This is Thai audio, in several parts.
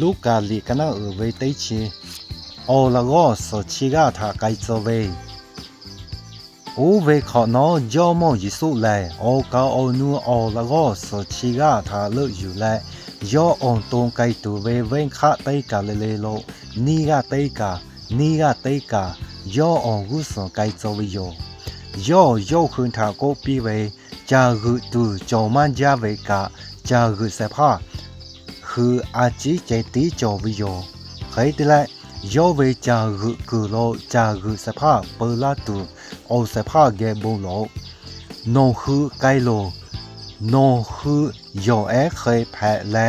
လူကလီကနာအဝေတိချီအော်လကောစောချီကထာကိုက်စောဝေအိုဝေခေါနောဂျောမောယေစုလဲအောကောအောနူအော်လကောစောချီကထာလွယူလဲယောအောင်တုံကိုက်တူဝေဝင်းခတိတ်ကလေလေလို့နီကတိတ်ကနီကတိတ်ကယောအောင်ဟုစွန်ကိုက်စောဝေယောယောယောခွန်းထာကိုပြီးဝေဂျာဂုတူဂျောမန်ဂျာဝေကဂျာဂုစဖာ คืออาจีเจตีจอวิโยใครติละยอเวจารุกุโลจารุสภาพเปลาตูโอสภาเกบุโลโนคือไกโลโนคือยอแอเคยแพ้และ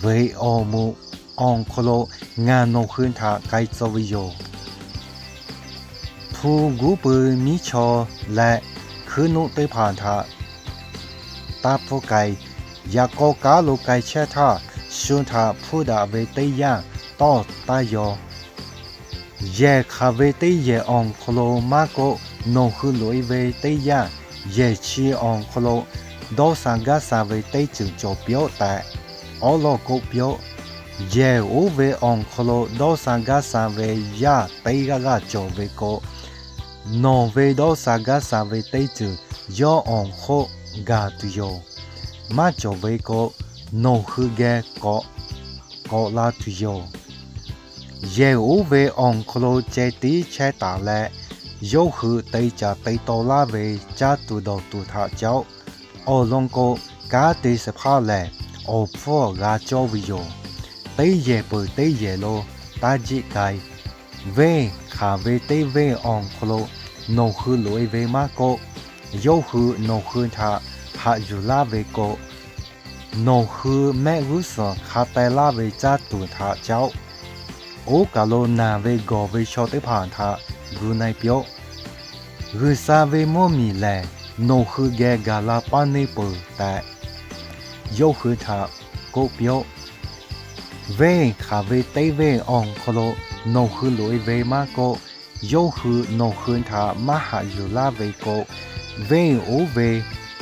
เวออมูองโคโลงานโนคืนทาไกจอวิโยผู้กูปืนมิชอและคือนุเตผ่านทาตาพไกยากกาโลไกเชท่า xuân thả phu đã về tây ya to ta yo ye kha về tây ye on kholo ma ko nô hư lối về tây ya ye chi on kholo do sang ga sa về tây chừng cho biểu tại o lô ko biểu ye u về on kholo do sang ga sa về ya tây ga ga cho về ko nô về do sang ga sa về tây chừng yo on kho ga tu yo ma cho về ko nohuge ko ko la tuyo ye uve on klo che ti che ta le yo hu tei cha tei to la ve cha tu do tu tha chao o long ko ka te se pha le o pho ga cho vi yo tei ye pu tei ye lo ta ji kai ve kha ve tei ve on klo no hu lo ve ma ko yo hu no hu tha ha ju la ve ko นองคือแม่รู้สึกคาเตล่าเวจ้าตัวท่าเจ้า โอกาโลนาเวกอเวชอติผ่านท่าบรูไนเปียวรือซาเวโมมีแลนองคือแกกาลาปานเนเปอแต่ยกคือทาก็เปียวเวคาเวเตเวอองคโลนองคือลอยเวมาโกยกคือนองคือท่ามหายุลาเวโกเวโอเว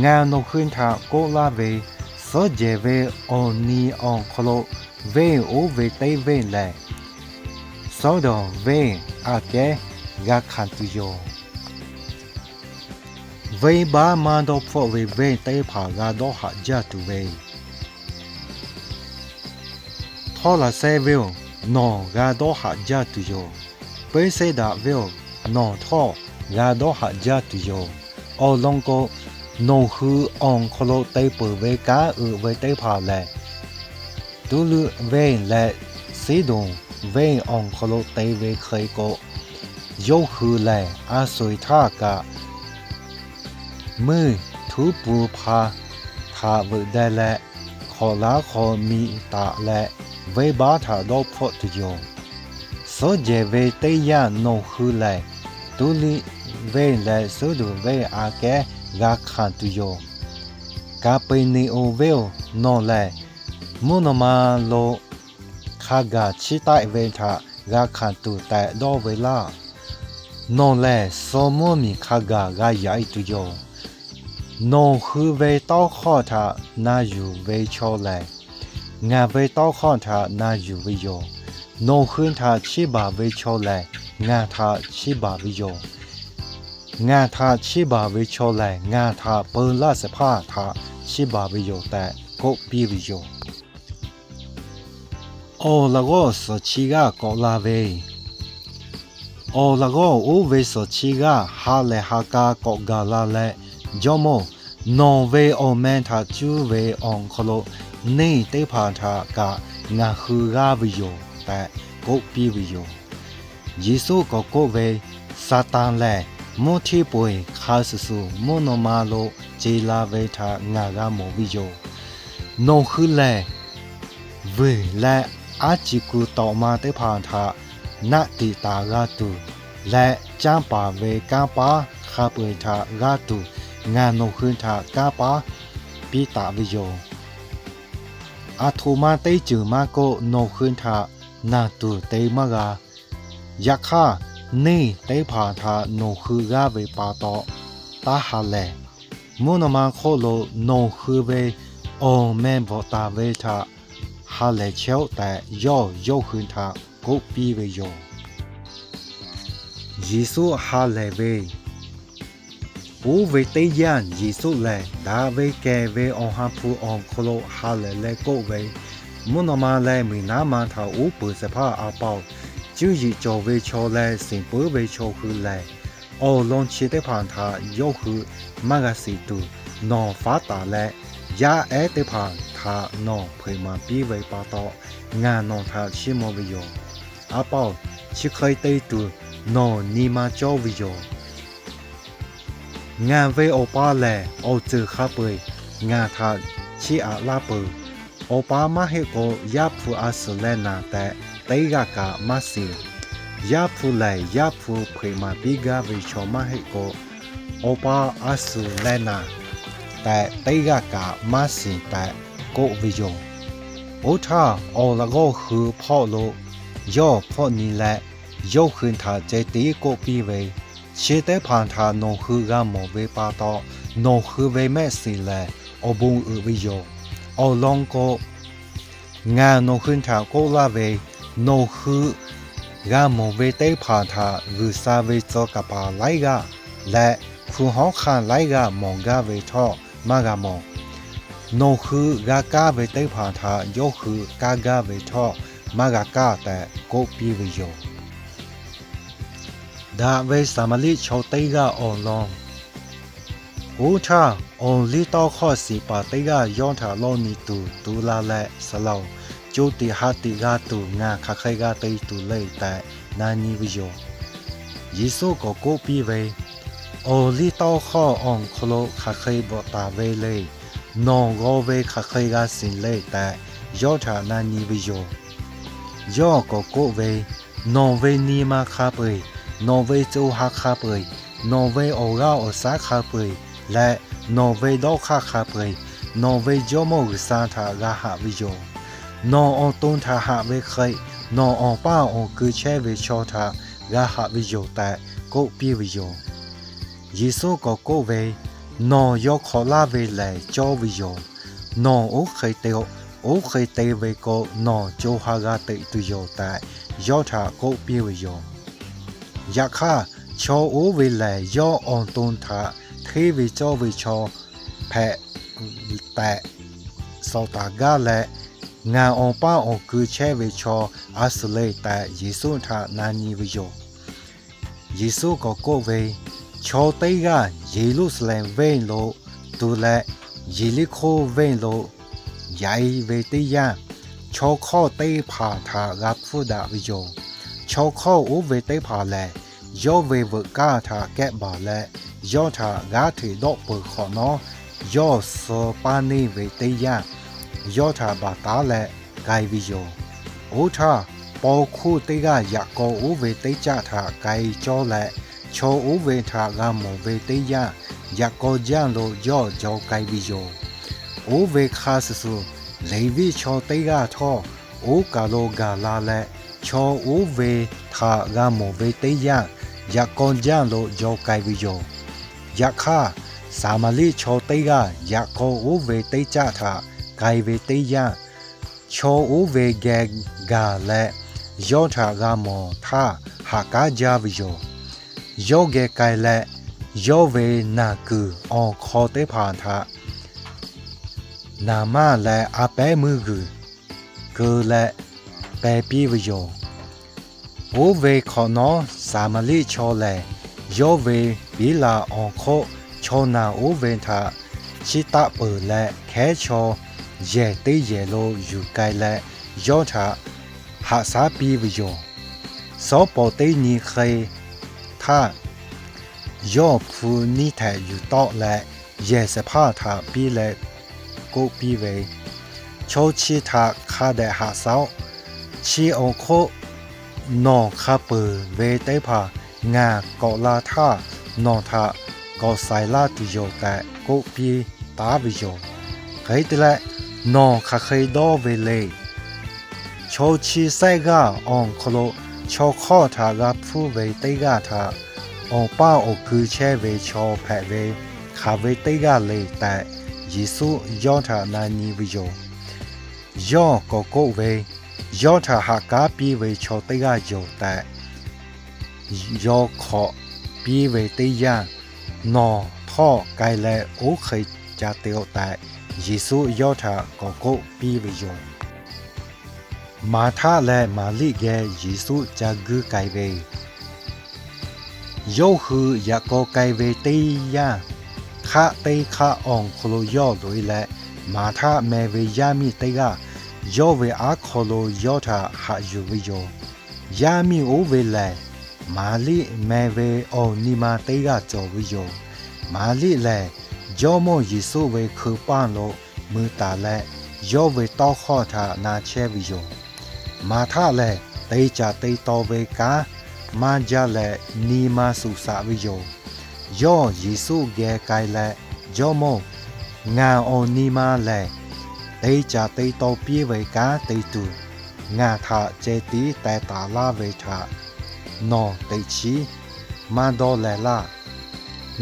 ငန်တို့ခွင်းထကိုလာဝေစောဂျေဝေအွန်နီအွန်ခလိုဝေအိုဝေတေဝေလဲစောဒဝေအကေဂါခန်တူယောဝေဘာမန်တို့ဖို့ဝေဝေတေဖာဂါတော့ဟာဂျာတူဝေထောလာဆေဝေနောဂါတော့ဟာဂျာတူယောပေးစေတာဝေနောထောဂါတော့ဟာဂျာတူယောအော်လုံကော นงคือองคโลเตปเวกาเอเวเตพาแลดูลืเวนและสีดงเวนองคโลเตเวเคยโกยกคือแลอาศุยท่ากะมือทูปูพาทาเวได้และขอลาขอมีตาและเวบาถาดอพอติยงสเจเวเตยานงคือแลดูลืเวนและสดูเวอาแก กาขาตุโยกาเปเนโอเวลนอเลมุนมาโลคากาชิตาเวทากาขาตุแต่ดอเวลานอเลสมมีคากากาใหญ่ตุโยนอคือเวต้อข้อทานาอยู่เวชอแลงาเวต้อข้อทานาอยู่เวโยนอคืนทาชิบาเวชอแลงาทาชิบาเวโย งาทาชิบาวิโชแลงาทาเปิลาสภาทาชิบาวิโยแต่ก็ปีวิโยโอละก็สชิกาก็ลาเวโอละก็โอเวสชิกาฮาเลฮากาก็กาลาเลจอมโนเวโอแมนทาจูเวองคโลนี่เตพาทากางาฮือกาวิโยแต่ก็ปีวิโยยิสุก็ก็เวซาตานแล มูทีป่วยคาสุสุมูโนมาโลเจลาเวทางากาโมวิโยโนคือแลเวและอาจิกูต่อมาเตผ่านทะนาติตากาตุและจ้างป่าเวก้าปาคาเปิทากาตุงานโนคืนทาก้าปาปิตาวิโยอาทูมาเตจือมาโกโนคืนทานาตุเตมะกายักษ์ นี่ได้ผ่าทาโนคือกาเวปาตอตาฮาเลมุนมาโคโลโนคือเวโอแม่บอตาเวทาฮาเลเชลแต่ย่อย่อคืนทากุปีเวโยยิสุฮาเลเวปูเวเตียนยิสุเลดาเวแกเวองฮาพูองโคโลฮาเลเลโกเวมุนมาเลมีนามาทาอูปือสภาอาเปา 就以交为桥来，新北为桥后来。哦，龙起的旁他要后马个西都南发达来，也爱的旁他南陪马比为巴道，俺南他起莫为用。阿宝，去开对都南你妈交为用。งานเวโอป้าแลโอจือคาเปยงานทาชิอาลาเปอโอป้ามาเฮโกยาฟูอาสเลนาแต่ ไตกากามาสิแต่โกวิโยโอทาออละก็คือพ่อโลย่อพ่อนี่แหละย่อคืนทาเจตีโกปีเวเชเตผ่านทาโนคือกาโมเวปาตอโนคือเวแม่สิแลอบุงอือวิโยออลองโกงานโนคืนทาโกลาเว โนคือกามเวเตพาทารูซาเวจกปาไลกาและครูหอคานไลกามองกาเวทอมากามองโนคือกากาเวเตพาทาโยคือกากาเวทอมากากาแต่โกปีวิโยดาเวสามาลิโชเตกาออนลองกูชาออนลิตอข้อสีปาเตกาย้อนถาโลนีตูตูลาและสลาว อลิตอข้ออองคโลคาเคยบตาเวเลยนองโกเวคาเคยกาสินเลยแต่ยอดานานีวิโยยอก็โกเวนองเวนีมาคาเปยนองเวจูฮาคาเปยนองเวโอราโอซาคาเปยและนองเวดอคาคาเปยนองเวจอมอุซาทากาหาวิโย นออต้นทาหาเวเคยนออป้าอคือแช่เวชอทากาหาวิโยแต่ก็ปีวิโยยิโซก็ก็เวนอยกขอลาเวแลยจอวิโยนอโอเคยเตอโอเคยเตเวก็นอโจฮากาเตตุโยแต่ยอทาก็ปีวิโยยาค่าชอโอเวแลยยอออนต้นทาเทวิจอวิชอแพแต่สตากาเล งานองป้าองคือเช่เวชออาสเลแต่ยิสุทานานิวิโยยิสุก็โกวีชอเตยายิลุสเลมเวนโลดูแลยิลิโคเวนโลยายเวติยาชอข้อเตผาทารับฟูดาวิโยชอข้ออุเวเตผาแลยอเวเวกาทาแกบาแลยอทากาถือดอกเปิดขอนอยอสปานีเวติยา ယောသာဘာတာလဲဂိုင်ဝီယောအိုသာပေါ်ခုတေကရကောဥဝေတေကြသာဂိုင်ကျော်လဲချောဥဝေထာကမောဝေတေယယကောကြံလို့ယောကြောကိုင်ပြီးယောဥဝေခါဆဆူလေဝိချောတေကထောဩကာလောဂါလာလက်ချောဥဝေထာကမောဝေတေယယကောကြံလို့ယောကိုင်ပြီးယောယခါစာမလိချောတေကယကောဥဝေတေကြထာ ไกเวติยาโชอูเวเกกาเลยอยากามอทาหากาจาวิโยโยเกไกเละโยเวนากือออคอเตพานทะนามาเละอาเปมือกูกูเละเปปีวิโยโอเวคอนอสามลิโชเลโยเวบิลาออโคโชนาโอเวนทาชิตะเปิดละแคโช เยเตเยโลอยู่ไกลและย้อนถาหาสาปีวิโยสอปอเตนีเคยท่ายออพูนี่แทอยู่ต่อและเยสภาถาปีและกูปีเวโชชีทาคาแดหาสาชีโอโคนองคาเปือเวเตพางาเกาะลาท่านองท่าเกาะสาลาติโยแต่กูปีตาวิโยเคยติละ นอคาเคยดอเวเลโชชีไซกาองโคโลชอข้อทากาผู้เวเตกาทาองป้าอคือแช่เวชอแผเวคาเวเตกาเลแต่ยิสุยอทานานีวิโยยอโกโกเวยอทาหากาปีเวชอเตกาโยแต่ยอขอปีเวเตยานอท่อไกลแลโอเคจะเตียวแต่ ယေစုယောထာကိုကိုပြေးဝေယုံမာထလည်းမာလိကဲယေစုဂျာဂုဂိုင်ဝေယောဟုယကောဂိုင်ဝေတေယခတေခအောင်ခလိုယောတွေလည်းမာထမေဝေယမိတေကယောဝေအားခေါ်လို့ယောထာဟာယူဝီယောယာမီအိုဝေလဲမာလီမေဝေအော်နီမာတေးကကြော်ဝီယောမာလီလဲ ยอมยิสุเวคือป้านโลมือตาและยอเวต่อข้อทานาเชวิโยมาท่าและเตจาเตโตเวกามาจาแลนีมาสุสาวิโยยอยิสุแกไกและยอมงาโอนีมาและเตจาเตโตอปีเวกาเตตูงาทาเจตีแตตาลาเวทานอเตชีมาโดเลลา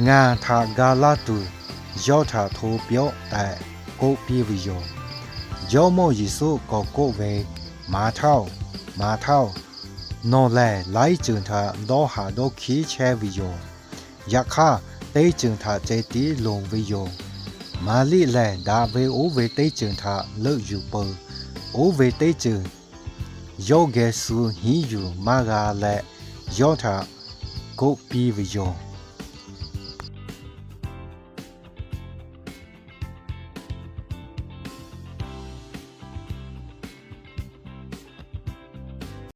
งาทากาลาตู ယောထထိုးပြော့တဲကိုပြေးဝီယောယောမောယေဆုကိုကိုဝေမာထောက်မာထောက်နော်လဲလိုက်ကျန်ထတော့ဟာတော့ခီချဲဝီယောယခတေးကျန်ထကျေတီလုံဝီယောမာလိလဲဒါဘေအိုဝေတိတ်ကျင်ထလုတ်ယူပုံအိုဝေတိတ်ကျင်ယောဂေဆူဟီယူမာဂါလဲယောထကိုပီဝယော